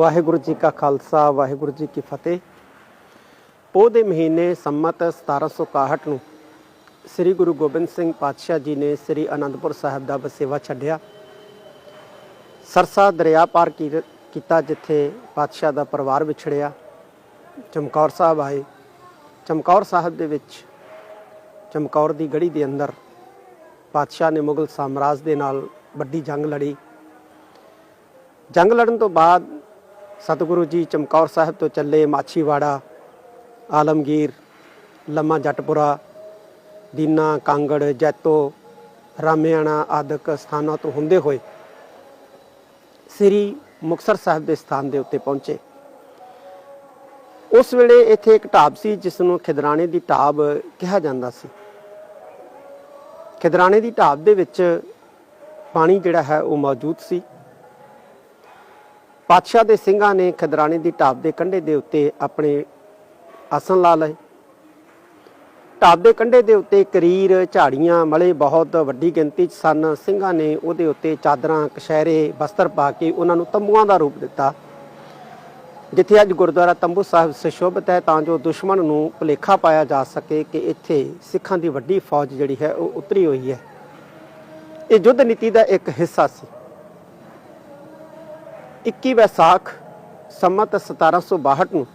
ਵਾਹਿਗੁਰੂ ਜੀ ਕਾ ਖਾਲਸਾ, ਵਾਹਿਗੁਰੂ ਜੀ ਕੀ ਫਤਿਹ। ਪੋਹ ਦੇ ਮਹੀਨੇ ਸੰਮਤ 1761 ਨੂੰ ਸ੍ਰੀ ਗੁਰੂ ਗੋਬਿੰਦ ਸਿੰਘ ਪਾਤਸ਼ਾਹ ਜੀ ਨੇ ਸ੍ਰੀ ਅਨੰਦਪੁਰ ਸਾਹਿਬ ਦਾ ਵਸੇਵਾ ਛੱਡਿਆ। ਸਰਸਾ ਦਰਿਆ ਪਾਰ ਕੀ- ਕੀਤਾ ਜਿੱਥੇ ਪਾਤਸ਼ਾਹ ਦਾ ਪਰਿਵਾਰ ਵਿਛੜਿਆ। ਚਮਕੌਰ ਸਾਹਿਬ ਆਏ। ਚਮਕੌਰ ਸਾਹਿਬ ਦੇ ਵਿੱਚ ਚਮਕੌਰ ਦੀ ਗੜੀ ਦੇ ਅੰਦਰ ਪਾਤਸ਼ਾਹ ਨੇ ਮੁਗਲ ਸਾਮਰਾਜ ਦੇ ਨਾਲ ਵੱਡੀ ਜੰਗ ਲੜੀ। ਜੰਗ ਲੜਨ ਤੋਂ ਬਾਅਦ ਸਤਿਗੁਰੂ ਜੀ ਚਮਕੌਰ ਸਾਹਿਬ ਤੋਂ ਚੱਲੇ ਮਾਛੀਵਾੜਾ, ਆਲਮਗੀਰ, ਲੰਮਾ ਜੱਟਪੁਰਾ, ਦੀਨਾ, ਕਾਂਗੜ, ਜੈਤੋ, ਰਾਮਿਆਣਾ ਆਦਿਕ ਸਥਾਨਾਂ ਤੋਂ ਹੁੰਦੇ ਹੋਏ ਸ੍ਰੀ ਮੁਕਤਸਰ ਸਾਹਿਬ ਦੇ ਸਥਾਨ ਦੇ ਉੱਤੇ ਪਹੁੰਚੇ। ਉਸ ਵੇਲੇ ਇੱਥੇ ਇੱਕ ਢਾਬ ਸੀ ਜਿਸ ਨੂੰ ਖਿਦਰਾਣੇ ਦੀ ਢਾਬ ਕਿਹਾ ਜਾਂਦਾ ਸੀ। ਖਿਦਰਾਣੇ ਦੀ ਢਾਬ ਦੇ ਵਿੱਚ ਪਾਣੀ ਜਿਹੜਾ ਹੈ ਉਹ ਮੌਜੂਦ ਸੀ। ਪਾਤਸ਼ਾਹ ਦੇ ਸਿੰਘਾਂ ਨੇ ਖਦਰਾਣੇ ਦੀ ਢਾਬ ਦੇ ਕੰਢੇ ਦੇ ਉੱਤੇ ਆਪਣੇ ਆਸਨ ਲਾ ਲਏ। ਢਾਬ ਦੇ ਕੰਢੇ ਦੇ ਉੱਤੇ ਕਰੀਰ ਝਾੜੀਆਂ, ਮਲੇ ਬਹੁਤ ਵੱਡੀ ਗਿਣਤੀ 'ਚ ਸਨ। ਸਿੰਘਾਂ ਨੇ ਉਹਦੇ ਉੱਤੇ ਚਾਦਰਾਂ ਕਸ਼ਹਿਰੇ ਬਸਤਰ ਪਾ ਕੇ ਉਹਨਾਂ ਨੂੰ ਤੰਬੂਆਂ ਦਾ ਰੂਪ ਦਿੱਤਾ। ਜਿੱਥੇ ਅੱਜ ਗੁਰਦੁਆਰਾ ਤੰਬੂ ਸਾਹਿਬ ਸੁਸ਼ੋਭਿਤ ਹੈ, ਤਾਂ ਜੋ ਦੁਸ਼ਮਣ ਨੂੰ ਭੁਲੇਖਾ ਪਾਇਆ ਜਾ ਸਕੇ ਕਿ ਇੱਥੇ ਸਿੱਖਾਂ ਦੀ ਵੱਡੀ ਫੌਜ ਜਿਹੜੀ ਹੈ, ਉਹ ਉਤਰੀ ਹੋਈ ਹੈ। ਇਹ ਯੁੱਧ ਨੀਤੀ ਦਾ ਇੱਕ ਹਿੱਸਾ ਸੀ। 21 ਵੈਸਾਖ ਸੰਮਤ 1762 ਨੂੰ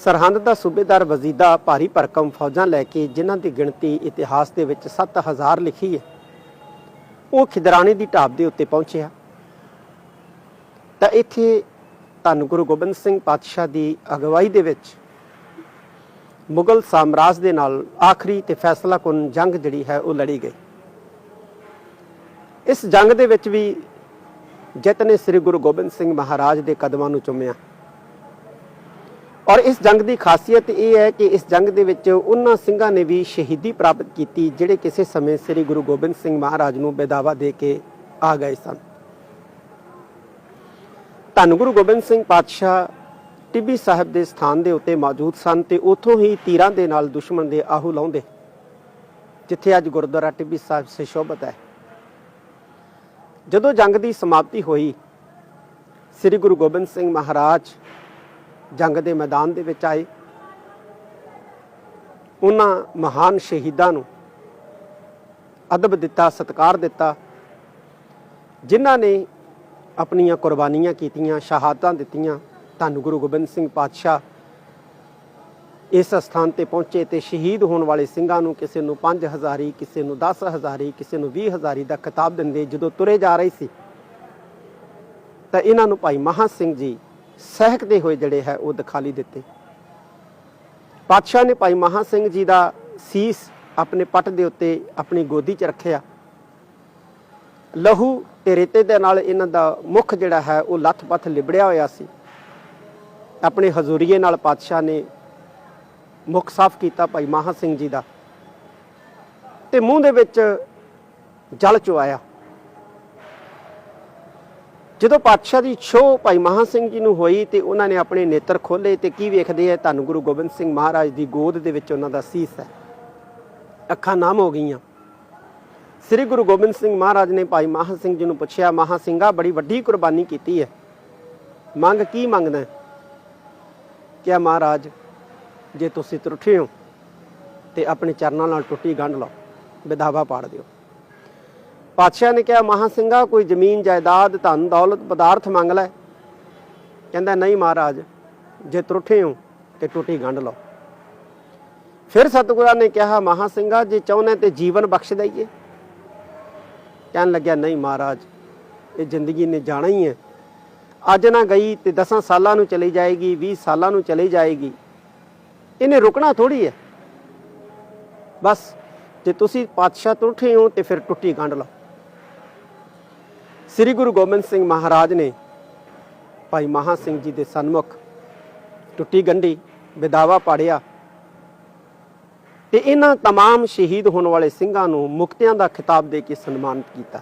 ਸਰਹੰਦ ਦਾ ਸੂਬੇਦਾਰ ਵਜ਼ੀਦਾ ਭਾਰੀ ਭਰਕਮ ਫੌਜਾਂ ਲੈ ਕੇ ਜਿਨ੍ਹਾਂ ਦੀ ਗਿਣਤੀ ਇਤਿਹਾਸ ਦੇ ਵਿੱਚ 7000 ਲਿਖੀ ਹੈ, ਉਹ ਖਿਦਰਾਣੇ ਦੀ ਢਾਬ ਦੇ ਉੱਤੇ ਪਹੁੰਚਿਆ ਤਾਂ ਇੱਥੇ ਧੰਨ ਗੁਰੂ ਗੋਬਿੰਦ ਸਿੰਘ ਪਾਤਸ਼ਾਹ ਦੀ ਅਗਵਾਈ ਦੇ ਵਿੱਚ ਮੁਗਲ ਸਾਮਰਾਜ ਦੇ ਨਾਲ ਆਖਰੀ ਤੇ ਫੈਸਲਾਕੁਨ ਜੰਗ ਜਿਹੜੀ ਹੈ, ਉਹ ਲੜੀ ਗਈ। ਇਸ ਜੰਗ ਦੇ ਵਿੱਚ ਵੀ ਜਿੱਤ ਨੇ ਸ੍ਰੀ ਗੁਰੂ ਗੋਬਿੰਦ ਸਿੰਘ ਮਹਾਰਾਜ ਦੇ ਕਦਮਾਂ ਨੂੰ ਚੁੰਮਿਆ। ਔਰ ਇਸ ਜੰਗ ਦੀ ਖਾਸੀਅਤ ਇਹ ਹੈ ਕਿ ਇਸ ਜੰਗ ਦੇ ਵਿੱਚ ਉਹਨਾਂ ਸਿੰਘਾਂ ਨੇ ਵੀ ਸ਼ਹੀਦੀ ਪ੍ਰਾਪਤ ਕੀਤੀ, ਜਿਹੜੇ ਕਿਸੇ ਸਮੇਂ ਸ੍ਰੀ ਗੁਰੂ ਗੋਬਿੰਦ ਸਿੰਘ ਮਹਾਰਾਜ ਨੂੰ ਬੇਦਾਵਾ ਦੇ ਕੇ ਆ ਗਏ ਸਨ। ਧੰਨ ਗੁਰੂ ਗੋਬਿੰਦ ਸਿੰਘ ਪਾਤਸ਼ਾਹ ਟਿੱਬੀ ਸਾਹਿਬ ਦੇ ਸਥਾਨ ਦੇ ਉੱਤੇ ਮੌਜੂਦ ਸਨ ਤੇ ਉਥੋਂ ਹੀ ਤੀਰਾਂ ਦੇ ਨਾਲ ਦੁਸ਼ਮਣ ਦੇ ਆਹੂ ਲਾਉਂਦੇ। ਜਿੱਥੇ ਅੱਜ ਗੁਰਦੁਆਰਾ ਟਿੱਬੀ ਸਾਹਿਬ ਸੁਸ਼ੋਭਿਤ ਹੈ। ਜਦੋਂ ਜੰਗ ਦੀ ਸਮਾਪਤੀ ਹੋਈ, ਸ੍ਰੀ ਗੁਰੂ ਗੋਬਿੰਦ ਸਿੰਘ ਮਹਾਰਾਜ ਜੰਗ ਦੇ ਮੈਦਾਨ ਦੇ ਵਿੱਚ ਆਏ। ਉਹਨਾਂ ਮਹਾਨ ਸ਼ਹੀਦਾਂ ਨੂੰ ਅਦਬ ਦਿੱਤਾ, ਸਤਿਕਾਰ ਦਿੱਤਾ, ਜਿਨ੍ਹਾਂ ਨੇ ਆਪਣੀਆਂ ਕੁਰਬਾਨੀਆਂ ਕੀਤੀਆਂ, ਸ਼ਹਾਦਤਾਂ ਦਿੱਤੀਆਂ। ਧੰਨ ਗੁਰੂ ਗੋਬਿੰਦ ਸਿੰਘ ਪਾਤਸ਼ਾਹ ਇਸ ਸਥਾਨ ਤੇ ਪਹੁੰਚੇ ਤੇ ਸ਼ਹੀਦ ਹੋਣ ਵਾਲੇ ਸਿੰਘਾਂ ਨੂੰ ਕਿਸੇ ਨੂੰ 5000 ਕਿਸੇ ਨੂੰ 10000 ਕਿਸੇ ਨੂੰ 20000 ਦਾ ਖਿਤਾਬ ਦਿੰਦੇ ਜਦੋਂ ਤੁਰੇ ਜਾ ਰਹੇ ਸੀ। ਤਾਂ ਇਹਨਾਂ ਨੂੰ ਭਾਈ ਮਹਾ ਸਿੰਘ ਜੀ ਸਹਿਕਦੇ ਹੋਏ ਜਿਹੜੇ ਹੈ ਉਹ ਦਿਖਾਲੀ ਦਿੱਤੇ। ਪਾਤਸ਼ਾਹ ਨੇ ਭਾਈ ਮਹਾ ਸਿੰਘ ਜੀ ਦਾ ਸੀਸ ਆਪਣੇ ਪੱਟ ਦੇ ਉੱਤੇ ਆਪਣੀ ਗੋਦੀ 'ਚ ਰੱਖਿਆ। ਲਹੂ ਤੇ ਰੇਤੇ ਦੇ ਨਾਲ ਇਹਨਾਂ ਦਾ ਮੁਖ ਜਿਹੜਾ ਹੈ ਉਹ ਲੱਥ-ਪੱਥ ਲਿਬੜਿਆ ਹੋਇਆ ਸੀ। ਆਪਣੇ ਹਜ਼ੂਰੀਏ ਨਾਲ ਪਾਤਸ਼ਾਹ ਨੇ ਮੁਖ ਸਾਫ਼ ਕੀਤਾ ਭਾਈ ਮਹਾ ਸਿੰਘ ਜੀ ਦਾ। ਤੇ ਮੂੰਹ ਦੇ ਵਿੱਚ ਜਲ ਚੁਆਇਆ। ਜਦੋਂ ਪਾਤਸ਼ਾਹ ਦੀ ਛੋ ਭਾਈ ਮਹਾ ਸਿੰਘ ਜੀ ਨੂੰ ਹੋਈ ਤੇ ਉਹਨਾਂ ਨੇ ਆਪਣੇ ਨੇਤਰ ਖੋਲੇ ਤੇ ਕੀ ਵੇਖਦੇ ਆ, ਧੰਨ ਗੁਰੂ ਗੋਬਿੰਦ ਸਿੰਘ ਮਹਾਰਾਜ ਦੀ ਗੋਦ ਦੇ ਵਿੱਚ ਉਹਨਾਂ ਦਾ ਸੀਸ ਹੈ। ਅੱਖਾਂ ਨਾਮ ਹੋ ਗਈਆਂ। ਸ੍ਰੀ ਗੁਰੂ ਗੋਬਿੰਦ ਸਿੰਘ ਮਹਾਰਾਜ ਨੇ ਭਾਈ ਮਹਾ ਸਿੰਘ ਜੀ ਨੂੰ ਪੁੱਛਿਆ ਮਹਾ ਸਿੰਘਾ ਬੜੀ ਵੱਡੀ ਕੁਰਬਾਨੀ ਕੀਤੀ ਹੈ। ਮੰਗ ਕੀ ਮੰਗਦਾ ਹੈ? ਕਿਹਾ, ਮਹਾਰਾਜ ਜੇ ਤੁਸੀਂ ਤਰੁੱਠੇ ਹੋ ਤੇ ਆਪਣੇ ਚਰਨਾਂ ਨਾਲ ਟੁੱਟੀ ਗੰਢ ਲਓ, ਵਿਧਾਵਾ ਪਾੜ ਦਿਓ। ਪਾਤਸ਼ਾਹ ਨੇ ਕਿਹਾ, ਮਹਾ ਸਿੰਘਾ, ਕੋਈ ਜ਼ਮੀਨ, ਜਾਇਦਾਦ, ਧਨ, ਦੌਲਤ, ਪਦਾਰਥ ਮੰਗ ਲੈ। ਕਹਿੰਦਾ, ਨਹੀਂ ਮਹਾਰਾਜ, ਜੇ ਤਰੁੱਠੇ ਹੋ ਤੇ ਟੁੱਟੀ ਗੰਢ ਲਓ। ਫਿਰ ਸਤਿਗੁਰਾਂ ਨੇ ਕਿਹਾ, ਮਹਾ ਸਿੰਘਾ, ਜੇ ਚਾਹੁੰਦੇ ਤੇ ਜੀਵਨ ਬਖਸ਼ ਦਈਏ। ਕਹਿਣ ਲੱਗਿਆ, ਨਹੀਂ ਮਹਾਰਾਜ, ਇਹ ਜ਼ਿੰਦਗੀ ਨੇ ਜਾਣਾ ਹੀ ਹੈ। ਅੱਜ ਨਾ ਗਈ ਤੇ 10 ਸਾਲਾਂ ਨੂੰ ਚਲੀ ਜਾਏਗੀ 20 ਸਾਲਾਂ ਨੂੰ ਚਲੀ ਜਾਏਗੀ। ਇਹਨੇ ਰੁਕਣਾ ਥੋੜੀ ਹੈ ਬਸ ਜੇ ਤੁਸੀਂ ਪਾਤਸ਼ਾਹ ਤੋਂ ਉੱਠੇ ਹੋ ਤੇ ਫਿਰ ਟੁੱਟੀ ਗੰਢ ਲਓ ਸ੍ਰੀ ਗੁਰੂ ਗੋਬਿੰਦ ਸਿੰਘ ਮਹਾਰਾਜ ਨੇ ਭਾਈ ਮਹਾ ਸਿੰਘ ਜੀ ਦੇ ਸਨਮੁਖ ਟੁੱਟੀ ਗੰਢੀ ਵਿਦਾਵਾ ਪਾੜਿਆ ਤੇ ਇਹਨਾਂ तमाम ਸ਼ਹੀਦ ਹੋਣ ਵਾਲੇ ਸਿੰਘਾਂ ਨੂੰ ਮੁਕਤਿਆਂ ਦਾ ਖਿਤਾਬ ਦੇ ਕੇ ਸਨਮਾਨਿਤ ਕੀਤਾ